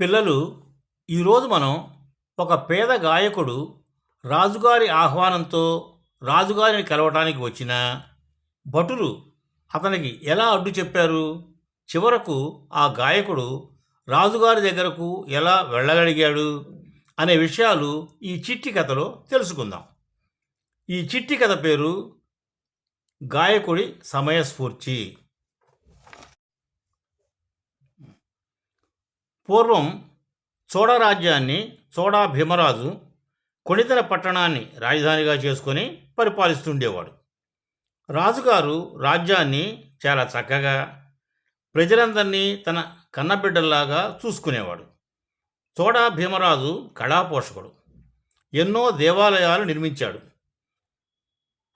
పిల్లలు ఈరోజు మనం ఒక పేద గాయకుడు రాజుగారి ఆహ్వానంతో రాజుగారిని కలవటానికి వచ్చిన భటులు అతనికి ఎలా అడ్డు చెప్పారు? చివరకు ఆ గాయకుడు రాజుగారి దగ్గరకు ఎలా వెళ్ళగలిగాడు? అనే విషయాలు ఈ చిట్టి కథలో తెలుసుకుందాం. ఈ చిట్టి కథ పేరు గాయకుడి సమయస్ఫూర్తి. పూర్వం చోడ రాజ్యాన్ని చోడా భీమరాజు కొణితల పట్టణాన్ని రాజధానిగా చేసుకొని పరిపాలిస్తుండేవాడు. రాజుగారు రాజ్యాన్ని చాలా చక్కగా ప్రజలందరినీ తన కన్నబిడ్డల్లాగా చూసుకునేవాడు. చోడా భీమరాజు కళాపోషకుడు. ఎన్నో దేవాలయాలు నిర్మించాడు.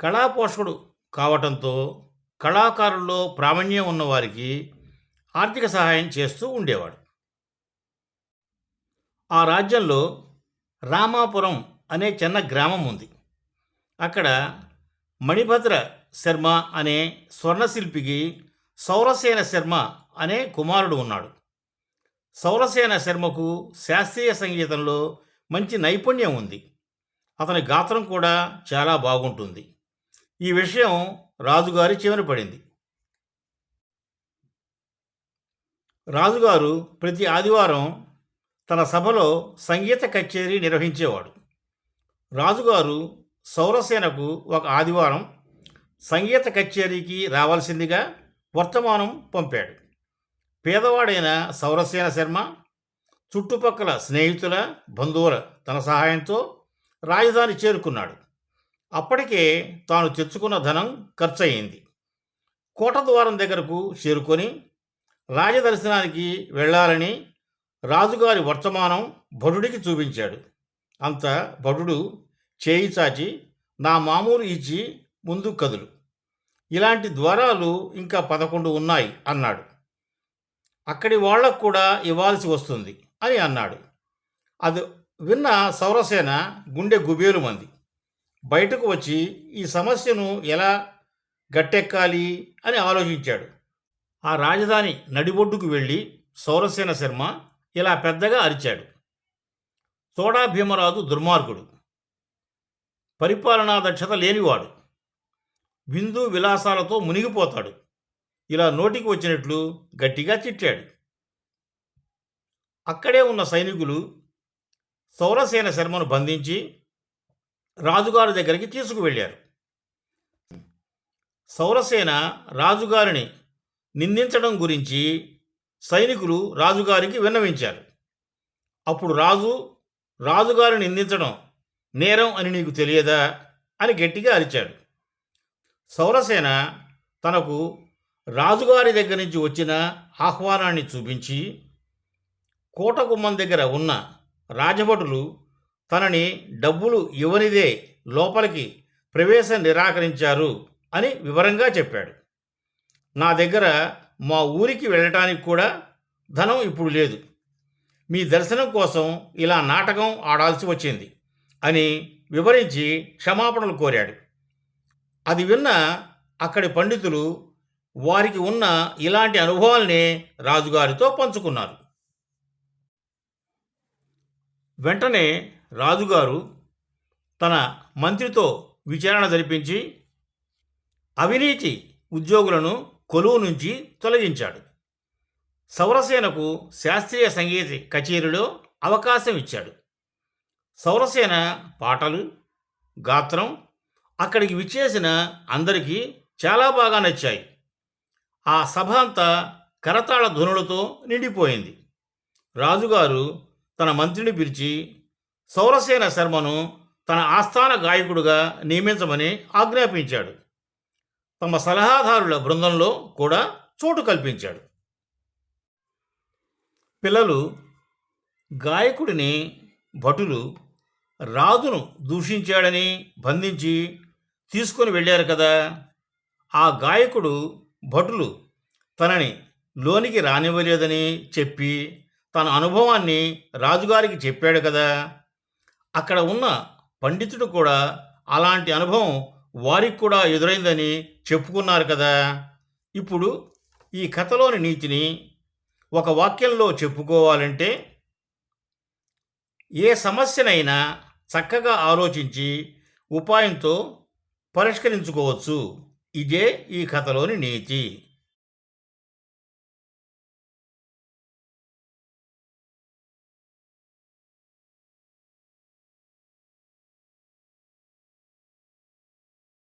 కళాపోషకుడు కావటంతో కళాకారుల్లో ప్రావీణ్యం ఉన్నవారికి ఆర్థిక సహాయం చేస్తూ ఉండేవాడు. ఆ రాజ్యంలో రామాపురం అనే చిన్న గ్రామం ఉంది. అక్కడ మణిభద్ర శర్మ అనే స్వర్ణశిల్పికి సౌరసేన శర్మ అనే కుమారుడు ఉన్నాడు. సౌరసేన శర్మకు శాస్త్రీయ సంగీతంలో మంచి నైపుణ్యం ఉంది. అతని గాత్రం కూడా చాలా బాగుంటుంది. ఈ విషయం రాజుగారి చెవిన పడింది. రాజుగారు ప్రతి ఆదివారం తన సభలో సంగీత కచేరీ నిర్వహించేవాడు. రాజుగారు సౌరసేనకు ఒక ఆదివారం సంగీత కచేరీకి రావాల్సిందిగా వర్తమానం పంపాడు. పేదవాడైన సౌరసేన శర్మ చుట్టుపక్కల స్నేహితుల బంధువుల తన సహాయంతో రాజధాని చేరుకున్నాడు. అప్పటికే తాను తెచ్చుకున్న ధనం ఖర్చయింది. కోట ద్వారం దగ్గరకు చేరుకొని రాజదర్శనానికి వెళ్ళాలని రాజుగారి వర్తమానం భటుడికి చూపించాడు. అంత భటుడు చేయి చాచి నా మామూలు ఇచ్చి ముందు కదులు. ఇలాంటి ద్వారాలు ఇంకా పదకొండు ఉన్నాయి అన్నాడు. అక్కడి వాళ్ళకు కూడా ఇవ్వాల్సి వస్తుంది అని అన్నాడు. అది విన్న సౌరసేన గుండె గుబేలు మంది బయటకు వచ్చి ఈ సమస్యను ఎలా గట్టెక్కాలి అని ఆలోచించాడు. ఆ రాజధాని నడిబొడ్డుకు వెళ్ళి సౌరసేన శర్మ ఇలా పెద్దగా అరిచాడు. సోడా భీమరాజు దుర్మార్గుడు. పరిపాలనా దక్షత లేనివాడు. విందు విలాసాలతో మునిగిపోతాడు. ఇలా నోటికి వచ్చినట్లు గట్టిగా చిట్టాడు అక్కడే ఉన్న సైనికులు సౌరసేన శర్మను బంధించి రాజుగారి దగ్గరికి తీసుకువెళ్ళారు. సౌరసేన రాజుగారిని నిందించడం గురించి సైనికులు రాజుగారికి విన్నవించారు. అప్పుడు రాజు రాజుగారిని నిందించడం నేరం అని నీకు తెలియదా? అని గట్టిగా అరిచాడు. సౌరసేన తనకు రాజుగారి దగ్గర నుంచి వచ్చిన ఆహ్వానాన్ని చూపించి కోటగుమ్మం దగ్గర ఉన్న రాజభటులు తనని డబ్బులు ఇవ్వనిదే లోపలికి ప్రవేశం నిరాకరించారు అని వివరంగా చెప్పాడు. నా దగ్గర మా ఊరికి వెళ్ళటానికి కూడా ధనం ఇప్పుడు లేదు. మీ దర్శనం కోసం ఇలా నాటకం ఆడాల్సి వచ్చింది అని వివరించి క్షమాపణలు కోరాడు. అది విన్న అక్కడి పండితులు వారికి ఉన్న ఇలాంటి అనుభవాల్ని రాజుగారితో పంచుకున్నారు. వెంటనే రాజుగారు తన మంత్రితో విచారణ జరిపించి అవినీతి ఉద్యోగులను కొలువు నుంచి తొలగించాడు. సౌరసేనకు శాస్త్రీయ సంగీత కచేరీలో అవకాశం ఇచ్చాడు. సౌరసేన పాటలు గాత్రం అక్కడికి విచ్చేసిన అందరికీ చాలా బాగా నచ్చాయి. ఆ సభ అంతా కరతాళ ధ్వనులతో నిండిపోయింది. రాజుగారు తన మంత్రిని పిలిచి సౌరసేన శర్మను తన ఆస్థాన గాయకుడుగా నియమించమని ఆజ్ఞాపించాడు. తమ సలహాదారుల బృందంలో కూడా చోటు కల్పించాడు. పిల్లలు గాయకుడిని భటులు రాజును దూషించాడని బంధించి తీసుకొని వెళ్ళారు కదా. ఆ గాయకుడు భటులు తనని లోనికి రానివ్వలేదని చెప్పి తన అనుభవాన్ని రాజుగారికి చెప్పాడు కదా. అక్కడ ఉన్న పండితుడు కూడా అలాంటి అనుభవం వారికి కూడా ఎదురైందని చెప్పుకున్నారు కదా. ఇప్పుడు ఈ కథలోని నీతిని ఒక వాక్యంలో చెప్పుకోవాలంటే ఏ సమస్యనైనా చక్కగా ఆలోచించి ఉపాయంతో పరిష్కరించుకోవచ్చు. ఇదే ఈ కథలోని నీతి.